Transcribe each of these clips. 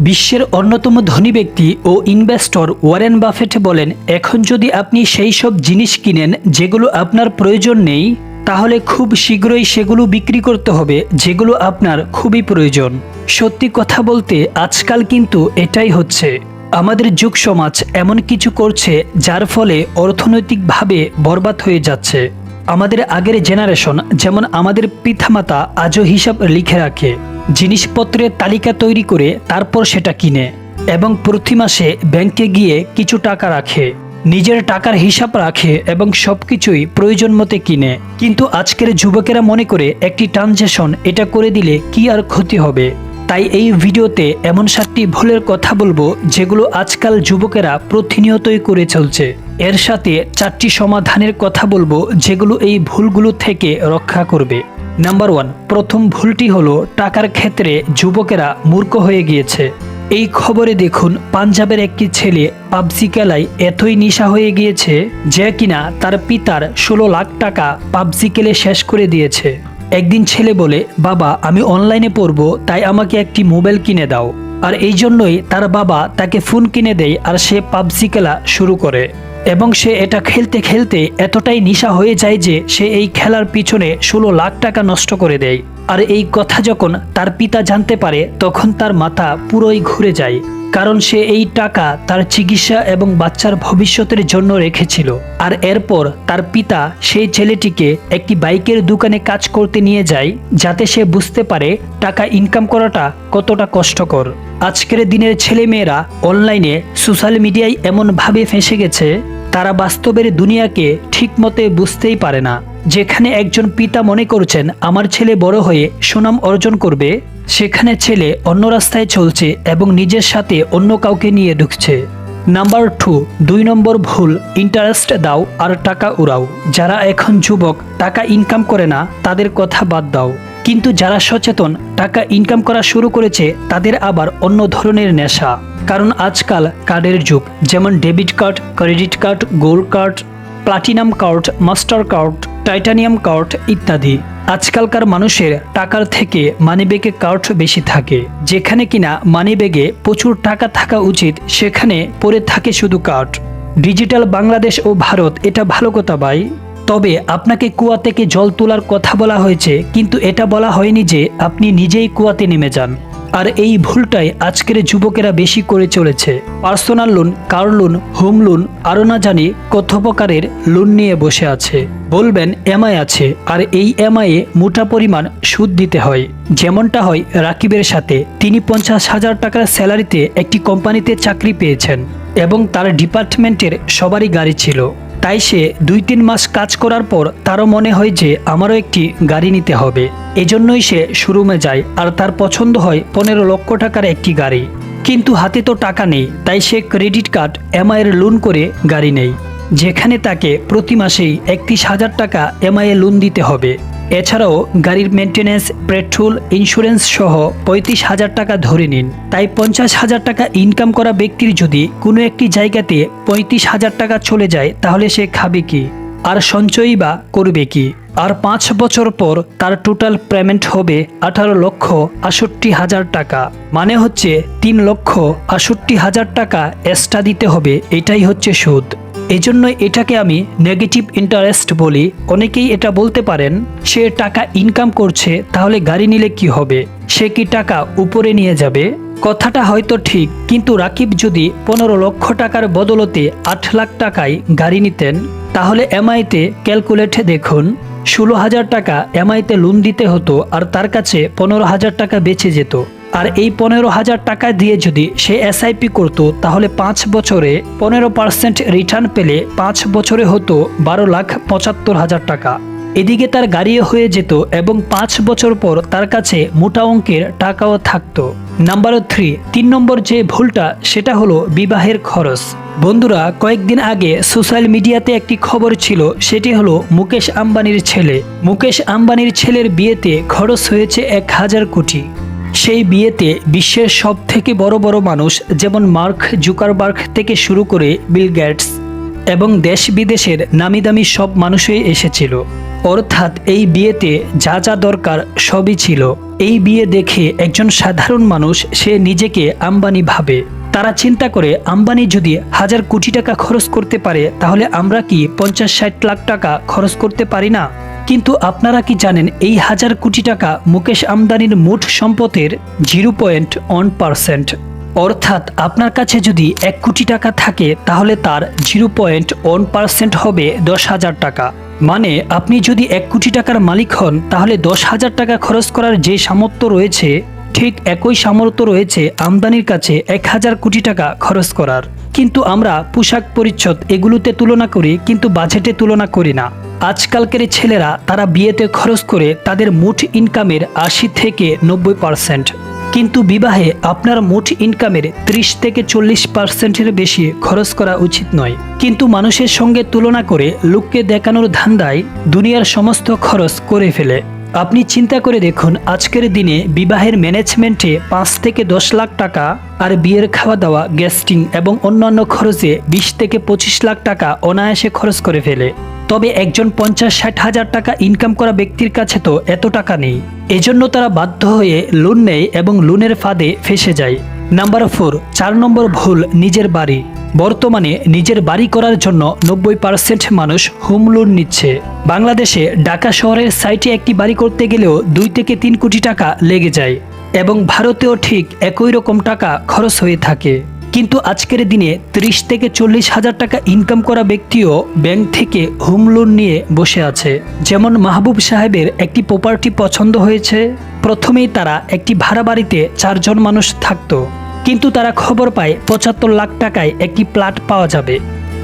বিশ্বের অন্যতম ধনী ব্যক্তি ও ইনভেস্টর ওয়ারেন বাফেট বলেন, এখন যদি আপনি সেই সব জিনিস কিনেন যেগুলো আপনার প্রয়োজন নেই, তাহলে খুব শীঘ্রই সেগুলো বিক্রি করতে হবে যেগুলো আপনার খুবই প্রয়োজন। সত্যি কথা বলতে, আজকাল কিন্তু এটাই হচ্ছে। আমাদের যুগ সমাজ এমন কিছু করছে যার ফলে অর্থনৈতিকভাবে বরবাদ হয়ে যাচ্ছে। আমাদের আগের জেনারেশন যেমন আমাদের পিতামাতা আজও হিসাব লিখে রাখে, জিনিসপত্রের তালিকা তৈরি করে তারপর সেটা কিনে এবং প্রতি মাসে ব্যাংকে গিয়ে কিছু টাকা রাখে। নিজের টাকার হিসাব রাখে এবং সব কিছুই প্রয়োজন মতে কিনে। কিন্তু আজকের যুবকেরা মনে করে একটি ট্রানজেকশন এটা করে দিলে কি আর ক্ষতি হবে? তাই এই ভিডিওতে এমন সাতটি ভুলের কথা বলব যেগুলো আজকাল যুবকেরা প্রতিনিয়তই করে চলছে। এর সাথে চারটি সমাধানের কথা বলব যেগুলো এই ভুলগুলো থেকে রক্ষা করবে। নাম্বার ওয়ান, প্রথম ভুলটি হলো টাকার ক্ষেত্রে যুবকেরা মূর্খ হয়ে গিয়েছে। এই খবরে দেখুন, পাঞ্জাবের একটি ছেলে পাবজি খেলায় এতই নিশা হয়ে গিয়েছে যে কিনা তার পিতার ষোলো লাখ টাকা পাবজি খেলে শেষ করে দিয়েছে। একদিন ছেলে বলে, বাবা, আমি অনলাইনে পড়ব, তাই আমাকে একটি মোবাইল কিনে দাও। আর এই জন্যই তার বাবা তাকে ফোন কিনে দেয় আর সে পাবজি খেলা শুরু করে। এবং সে এটা খেলতে খেলতে এতটাই নিশা হয়ে যায় যে সে এই খেলার পিছনে ষোলো লাখ টাকা নষ্ট করে দেয়। আর এই কথা যখন তার পিতা জানতে পারে, তখন তার মাথা পুরোই ঘুরে যায়। কারণ সে এই টাকা তার চিকিৎসা এবং বাচ্চার ভবিষ্যতের জন্য রেখেছিল। আর এরপর তার পিতা সেই ছেলেটিকে একটি বাইকের দোকানে কাজ করতে নিয়ে যায়, যাতে সে বুঝতে পারে টাকা ইনকাম করাটা কতটা কষ্টকর। আজকের দিনের ছেলেমেয়েরা অনলাইনে সোশ্যাল মিডিয়ায় এমনভাবে ফেঁসে গেছে, তারা বাস্তবের দুনিয়াকে ঠিকমতে বুঝতেই পারে না। যেখানে একজন পিতা মনে করছেন, আমার ছেলে বড় হয়ে সুনাম অর্জন করবে, সেখানে ছেলে অন্য রাস্তায় চলছে এবং নিজের সাথে অন্য কাউকে নিয়ে ঢুকছে। নাম্বার টু, দুই নম্বর ভুল ইন্টারেস্ট দাও আর টাকা উড়াও। যারা এখন যুবক, টাকা ইনকাম করে না, তাদের কথা বাদ দাও। কিন্তু যারা সচেতন, টাকা ইনকাম করা শুরু করেছে, তাদের আবার অন্য ধরনের নেশা। কারণ আজকাল কার্ডের যুগ, যেমন debit card, credit card, gold card, platinum card, master card titanium card ইত্যাদি। আজকালকার মানুষের টাকার থেকে মানিব্যাগে কার্ড বেশি থাকে। যেখানে কিনা মানিব্যাগে প্রচুর টাকা থাকা উচিত, সেখানে পড়ে থাকে শুধু কার্ড ডিজিটাল বাংলাদেশ ও ভারত এটা ভালো কথা ভাই। তবে আপনাকে কুয়া থেকে জল তোলার কথা বলা হয়েছে, কিন্তু এটা বলা হয়নি যে আপনি নিজেই কুয়াতে নেমে যান। আর এই ভুলটাই আজকের যুবকেরা বেশি করে চলেছে। Personal loan, car loan, home loan আরও না জানি কত প্রকারের লোন নিয়ে বসে আছে। বলবেন, এমআই আছে, আর এই এমআই এ মোটা পরিমাণ সুদ দিতে হয়। যেমনটা হয় রাকিবের সাথে, তিনি পঞ্চাশ হাজার টাকার স্যালারিতে একটি কোম্পানিতে চাকরি পেয়েছেন এবং তার ডিপার্টমেন্টের সবারই গাড়ি ছিল। তাই সে দুই তিন মাস কাজ করার পর তারও মনে হয় যে আমারও একটি গাড়ি নিতে হবে। এজন্যই সে শোরুমে যায় আর তার পছন্দ হয় পনেরো লক্ষ টাকার একটি গাড়ি। কিন্তু হাতে তো টাকা নেই, তাই সে ক্রেডিট কার্ড, এমআইয়ের লোন করে গাড়ি নেই যেখানে তাকে প্রতি মাসেই একত্রিশ হাজার টাকা এমআইয়ে লোন দিতে হবে। এছাড়াও গাড়ির মেনটেন্যান্স পেট্রোল ইন্স্যুরেন্স সহ পঁয়ত্রিশ হাজার টাকা ধরে নিন। তাই পঞ্চাশ হাজার টাকা ইনকাম করা ব্যক্তির যদি কোনো একটি জায়গাতে পঁয়ত্রিশ হাজার টাকা চলে যায়, তাহলে সে খাবে কি? আর সঞ্চয়ই বা করবে কি? আর পাঁচ বছর পর তার টোটাল পেমেন্ট হবে আঠারো লক্ষ আষট্টি হাজার টাকা। মানে হচ্ছে তিন লক্ষ আষট্টি হাজার টাকা এক্সট্রা দিতে হবে, এটাই হচ্ছে সুদ। এজন্য এটাকে আমি নেগেটিভ ইন্টারেস্ট বলি। অনেকেই এটা বলতে পারেন, সে টাকা ইনকাম করছে, তাহলে গাড়ি নিলে কি হবে? সে কি টাকা উপরে নিয়ে যাবে? কথাটা হয়তো ঠিক, কিন্তু রাকিব যদি পনেরো লক্ষ টাকার বদলতে আট লাখ টাকায় গাড়ি নিতেন, তাহলে এমআইতে ক্যালকুলেটে দেখুন, ষোলো হাজার টাকা এমআইতে লোন দিতে হতো আর তার কাছে পনেরো হাজার টাকা বেঁচে যেত। আর এই পনেরো হাজার টাকা দিয়ে যদি সে এসআইপি করতো, তাহলে পাঁচ বছরে পনেরো পার্সেন্ট রিটার্ন পেলে পাঁচ বছরে হতো বারো লাখ পঁচাত্তর হাজার টাকা। এদিকে তার গাড়িও হয়ে যেত এবং পাঁচ বছর পর তার কাছে মোটা অঙ্কের টাকাও থাকতো। নাম্বার থ্রি, তিন নম্বর যে ভুলটা, সেটা হলো বিবাহের খরচ। বন্ধুরা, কয়েকদিন আগে সোশ্যাল মিডিয়াতে একটি খবর ছিল, সেটি হলো মুকেশ আম্বানির ছেলে। মুকেশ আম্বানির ছেলের বিয়েতে খরচ হয়েছে এক হাজার কোটি। সেই বিয়েতে বিশ্বের সব থেকে বড় বড় মানুষ যেমন মার্ক জুকারবার্গ থেকে শুরু করে বিল গেটস এবং দেশ বিদেশের নামি দামি সব মানুষই এসেছিল। অর্থাৎ এই বিয়েতে যা যা দরকার সবই ছিল। এই বিয়ে দেখে একজন সাধারণ মানুষ সে নিজেকে আম্বানি ভাবে। তারা চিন্তা করে, আম্বানি যদি হাজার কোটি টাকা খরচ করতে পারে, তাহলে আমরা কি পঞ্চাশ ষাট লাখ টাকা খরচ করতে পারি না? কিন্তু আপনারা কি জানেন এই হাজার কোটি টাকা মুকেশ আমদানির মোট সম্পদের জিরো পয়েন্ট ওয়ান পার্সেন্ট? অর্থাৎ আপনার কাছে যদি এক কোটি টাকা থাকে, তাহলে তার জিরো পয়েন্ট ওয়ান পারসেন্ট হবে দশ হাজার টাকা। মানে আপনি যদি এক কোটি টাকার মালিক হন, তাহলে দশ হাজার টাকা খরচ করার যে সামর্থ্য রয়েছে, ঠিক একই সামর্থ্য রয়েছে আমদানির কাছে এক হাজার কোটি টাকা খরচ করার। কিন্তু আমরা পোশাক পরিচ্ছদ এগুলোতে তুলনা করি, কিন্তু বাজেটে তুলনা করি না। আজকালকার ছেলেরা তারা বিয়েতে খরচ করে তাদের মোট ইনকামের আশি থেকে নব্বই পার্সেন্ট কিন্তু বিবাহে আপনার মোট ইনকামের ত্রিশ থেকে চল্লিশ পার্সেন্টের বেশি খরচ করা উচিত নয়। কিন্তু মানুষের সঙ্গে তুলনা করে লোককে দেখানোর ধান্দায় দুনিয়ার সমস্ত খরচ করে ফেলে। আপনি চিন্তা করে দেখুন, আজকের দিনে বিবাহের ম্যানেজমেন্টে পাঁচ থেকে দশ লাখ টাকা আর বিয়ের খাওয়া দাওয়া গেস্টিং এবং অন্যান্য খরচে বিশ থেকে পঁচিশ লাখ টাকা অনায়াসে খরচ করে ফেলে। তবে একজন পঞ্চাশ ষাট হাজার টাকা ইনকাম করা ব্যক্তির কাছে তো এত টাকা নেই। এজন্য তারা বাধ্য হয়ে লোন নেয় এবং লোনের ফাঁদে ফেসে যায়। নাম্বার ফোর চার নম্বর ভুল, নিজের বাড়ি। বর্তমানে নিজের বাড়ি করার জন্য নব্বই পার্সেন্ট মানুষ হোম লোন নিচ্ছে। বাংলাদেশে ঢাকা শহরের সাইটে একটি বাড়ি করতে গেলেও দুই থেকে তিন কোটি টাকা লেগে যায় এবং ভারতেও ঠিক একই রকম টাকা খরচ হয়ে থাকে। কিন্তু আজকের দিনে ত্রিশ থেকে চল্লিশ হাজার টাকা ইনকাম করা ব্যক্তিও ব্যাংক থেকে হোম লোন নিয়ে বসে আছে। যেমন মাহবুব সাহেবের একটি প্রপার্টি পছন্দ হয়েছে। প্রথমেই তারা একটি ভাড়া বাড়িতে চারজন মানুষ থাকতো। কিন্তু তারা খবর পায় পঁচাত্তর লাখ টাকায় একটি প্লাট পাওয়া যাবে।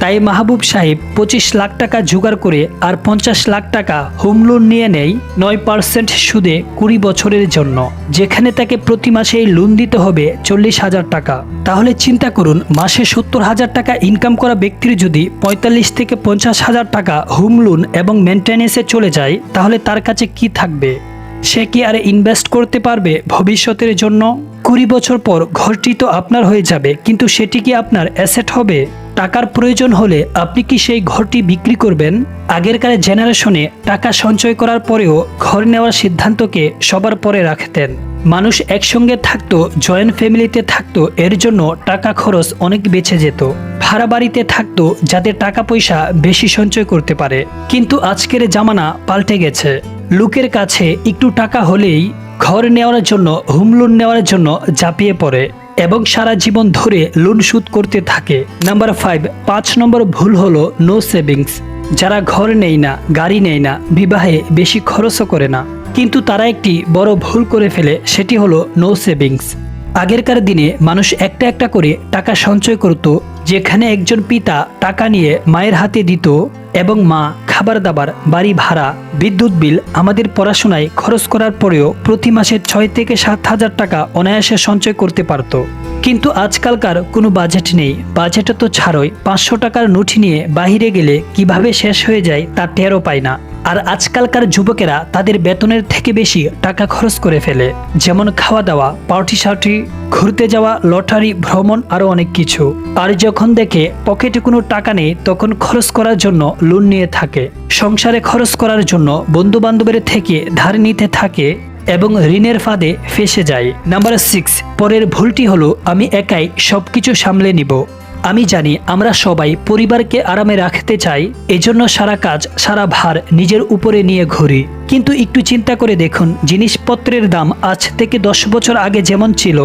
তাই মাহবুব সাহেব পঁচিশ লাখ টাকা জোগাড় করে আর পঞ্চাশ লাখ টাকা হোম লোন নিয়ে নেয় নয় পার্সেন্ট সুদে কুড়ি বছরের জন্য। যেখানে তাকে প্রতি মাসে লোন দিতে হবে চল্লিশ হাজার টাকা। তাহলে চিন্তা করুন, মাসে সত্তর হাজার টাকা ইনকাম করা ব্যক্তির যদি পঁয়তাল্লিশ থেকে পঞ্চাশ হাজার টাকা হোম লোন এবং মেনটেন্যান্সে চলে যায়, তাহলে তার কাছে কি থাকবে? সে কি আর ইনভেস্ট করতে পারবে ভবিষ্যতের জন্য? কুড়ি বছর পর ঘরটি তো আপনার হয়ে যাবে, কিন্তু সেটি কি আপনার অ্যাসেট হবে? টাকার প্রয়োজন হলে আপনি কি সেই ঘরটি বিক্রি করবেন? আগেরকার জেনারেশনে টাকা সঞ্চয় করার পরেও ঘর নেওয়ার সিদ্ধান্তকে সবার পরে রাখতেন। মানুষ একসঙ্গে থাকতো, জয়েন্ট ফ্যামিলিতে থাকতো, এর জন্য টাকা খরচ অনেক বেঁচে যেত। ভাড়া বাড়িতে থাকতো যাদের টাকা পয়সা বেশি সঞ্চয় করতে পারে। কিন্তু আজকের জামানা পাল্টে গেছে। লোকের কাছে একটু টাকা হলেই ঘর নেওয়ার জন্য হোম লোন নেওয়ার জন্য ঝাঁপিয়ে পড়ে এবং সারা জীবন ধরে লোন শোধ করতে থাকে। নাম্বার ফাইভ পাঁচ নম্বর ভুল হলো নো সেভিংস যারা ঘর নেই না, গাড়ি নেই না, বিবাহে বেশি খরচও করে না। কিন্তু তারা একটি বড় ভুল করে ফেলে, সেটি হলো নো সেভিংস আগেরকার দিনে মানুষ একটা একটা করে টাকা সঞ্চয় করত, যেখানে একজন পিতা টাকা নিয়ে মায়ের হাতে দিত এবং মা খাবার দাবার বাড়ি ভাড়া, বিদ্যুৎ বিল আমাদের পড়াশোনায় খরচ করার পরেও প্রতি মাসে ছয় থেকে সাত হাজার টাকা অনায়াসে সঞ্চয় করতে পারত। কিন্তু আজকালকার কোনো বাজেট নেই। বাজেটে তো ছাড়ই। পাঁচশো টাকার নোট নিয়ে বাহিরে গেলে কীভাবে শেষ হয়ে যায় তা টেরও পায় না। আর আজকালকার যুবকেরা তাদের বেতনের থেকে বেশি টাকা খরচ করে ফেলে। যেমন খাওয়া দাওয়া পার্টি সার্টি ঘুরতে যাওয়া, লটারি, ভ্রমণ, আরও অনেক কিছু। আর যখন দেখে পকেটে কোনো টাকা নেই, তখন খরচ করার জন্য লোন নিয়ে থাকে। সংসারে খরচ করার জন্য বন্ধু বান্ধবের থেকে ধার নিতে থাকে এবং ঋণের ফাঁদে ফেসে যায়। নাম্বার সিক্স পরের ভুলটি হলো, আমি একাই সবকিছু সামলে নিব। আমি জানি আমরা সবাই পরিবারকে আরামে রাখতে চাই, এজন্য সারা কাজ, সারা ভার নিজের উপরে নিয়ে ঘুরি। কিন্তু একটু চিন্তা করে দেখুন, জিনিসপত্রের দাম আজ থেকে দশ বছর আগে যেমন ছিল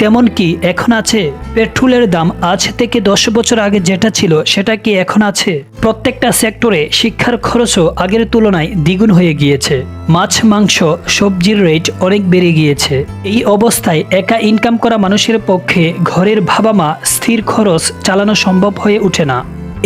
তেমন কি এখন আছে? পেট্রোলের দাম আজ থেকে দশ বছর আগে যেটা ছিল, সেটা কি এখন আছে? প্রত্যেকটা সেক্টরে শিক্ষার খরচও আগের তুলনায় দ্বিগুণ হয়ে গিয়েছে। মাছ, মাংস, সবজির রেট অনেক বেড়ে গিয়েছে। এই অবস্থায় একা ইনকাম করা মানুষের পক্ষে ঘরের বাবা মা স্থির খরচ চালানো সম্ভব হয়ে ওঠে না।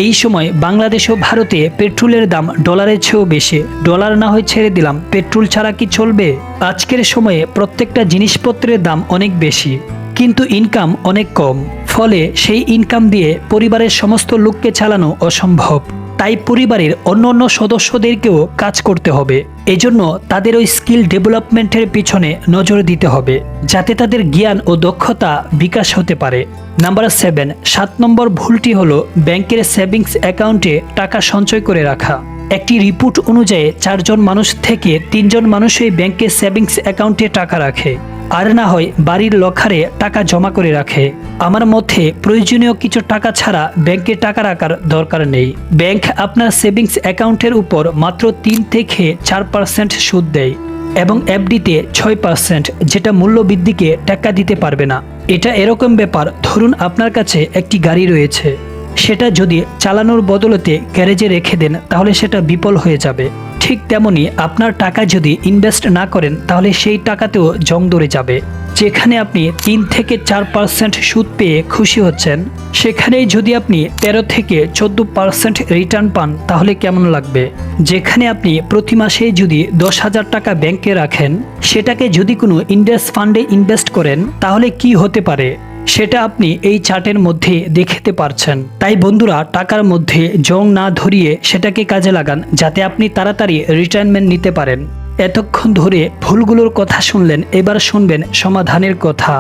এই সময় বাংলাদেশ ও ভারতে পেট্রোলের দাম ডলারের চেয়েও বেশি। ডলার না হয় ছেড়ে দিলাম, পেট্রোল ছাড়া কি চলবে? আজকের সময়ে প্রত্যেকটা জিনিসপত্রের দাম অনেক বেশি। কিন্তু ইনকাম অনেক কম, ফলে সেই ইনকাম দিয়ে পরিবারের সমস্ত লোককে চালানো অসম্ভব। তাই পরিবারের অন্য অন্য সদস্যদেরকেও কাজ করতে হবে। এজন্য তাদের ওই স্কিল ডেভেলপমেন্টের পিছনে নজর দিতে হবে, যাতে তাদের জ্ঞান ও দক্ষতা বিকাশ হতে পারে। নাম্বার সেভেন সাত নম্বর ভুলটি হলো ব্যাংকের সেভিংস অ্যাকাউন্টে টাকা সঞ্চয় করে রাখা। একটি রিপোর্ট অনুযায়ী চারজন মানুষ থেকে তিনজন মানুষই ব্যাংকে সেভিংস অ্যাকাউন্টে টাকা রাখে। আর না হয় বাড়ির লকারে টাকা জমা করে রাখে। আমার মধ্যে প্রয়োজনীয় কিছু টাকা ছাড়া ব্যাংকে টাকা রাখার দরকার নেই। ব্যাংক আপনার সেভিংস অ্যাকাউন্টের উপর মাত্র তিন থেকে চার পার্সেন্ট সুদ দেয় এবং এফডিতে ছয় পার্সেন্ট, যেটা মূল্য বৃদ্ধিকে টাকা দিতে পারবে না। এটা এরকম ব্যাপার, ধরুন আপনার কাছে একটি গাড়ি রয়েছে। সেটা যদি চালানোর বদলতে গ্যারেজে রেখে দেন, তাহলে সেটা বিপল হয়ে যাবে। ঠিক তেমনি আপনার টাকা যদি ইনভেস্ট না করেন, তাহলে সেই টাকাতেও জং ধরে যাবে। যেখানে আপনি তিন থেকে চার পার্সেন্ট সুদ পেয়ে খুশি হচ্ছেন, সেখানেই যদি আপনি তেরো থেকে চোদ্দ পার্সেন্ট রিটার্ন পান, তাহলে কেমন লাগবে? যেখানে আপনি প্রতি মাসে যদি দশ হাজার টাকা ব্যাংকে রাখেন, সেটাকে যদি কোনো ইন্ডেক্স ফান্ডে ইনভেস্ট করেন, তাহলে কি হতে পারে? সেটা আপনি এই চার্টের মধ্যে দেখতে পারছেন। তাই বন্ধুরা, টাকার মধ্যে জং না ধরিয়ে সেটাকে কাজে লাগান, যাতে আপনি তাড়াতাড়ি রিটায়ারমেন্ট নিতে পারেন। এতক্ষণ ধরে ভুলগুলোর কথা শুনলেন, এবার শুনবেন সমাধানের কথা।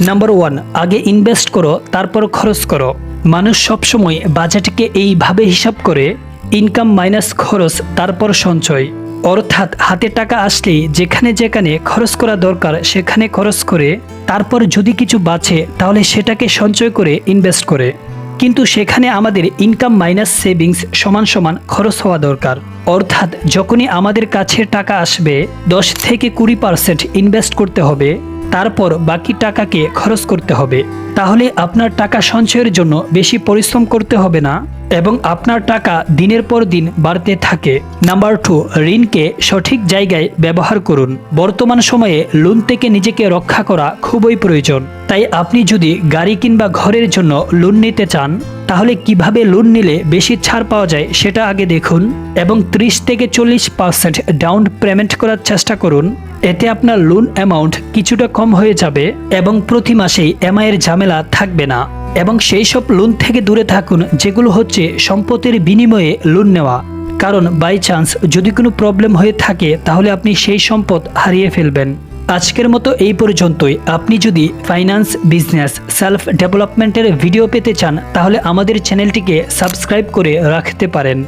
নাম্বার ওয়ান আগে ইনভেস্ট করো, তারপর খরচ করো। মানুষ সবসময় বাজেটকে এইভাবে হিসাব করে ইনকাম মাইনাস খরচ, তারপর সঞ্চয়। অর্থাৎ হাতে টাকা আসলেই যেখানে যেখানে খরচ করা দরকার সেখানে খরচ করে, তারপর যদি কিছু বাঁচে, তাহলে সেটাকে সঞ্চয় করে ইনভেস্ট করে। কিন্তু সেখানে আমাদের ইনকাম মাইনাস সেভিংস সমান সমান খরচ হওয়া দরকার। অর্থাৎ যখনই আমাদের কাছে টাকা আসবে, দশ থেকে কুড়ি পার্সেন্ট ইনভেস্ট করতে হবে, তারপর বাকি টাকাকে খরচ করতে হবে। তাহলে আপনার টাকা সঞ্চয়ের জন্য বেশি পরিশ্রম করতে হবে না এবং আপনার টাকা দিনের পর দিন বাড়তে থাকে। নাম্বার টু ঋণকে সঠিক জায়গায় ব্যবহার করুন। বর্তমান সময়ে লোন থেকে নিজেকে রক্ষা করা খুবই প্রয়োজন। তাই আপনি যদি গাড়ি কিংবা ঘরের জন্য লোন নিতে চান, তাহলে কীভাবে লোন নিলে বেশি ছাড় পাওয়া যায় সেটা আগে দেখুন এবং ত্রিশ থেকে চল্লিশ পার্সেন্ট ডাউন পেমেন্ট করার চেষ্টা করুন। এতে আপনার লোন অ্যামাউন্ট কিছুটা কম হয়ে যাবে এবং প্রতি মাসেই এমআইয়ের ঝামেলা থাকবে না। এবং সেই সব লোন থেকে দূরে থাকুন, যেগুলো হচ্ছে সম্পত্তির বিনিময়ে লোন নেওয়া। কারণ বাই চান্স যদি কোনো প্রবলেম হয়ে থাকে, তাহলে আপনি সেই সম্পদ হারিয়ে ফেলবেন। আজকের মতো এই পর্যন্তই। আপনি যদি ফাইন্যান্স বিজনেস সেলফ ডেভেলপমেন্টের ভিডিও পেতে চান, তাহলে আমাদের চ্যানেলটিকে সাবস্ক্রাইব করে রাখতে পারেন।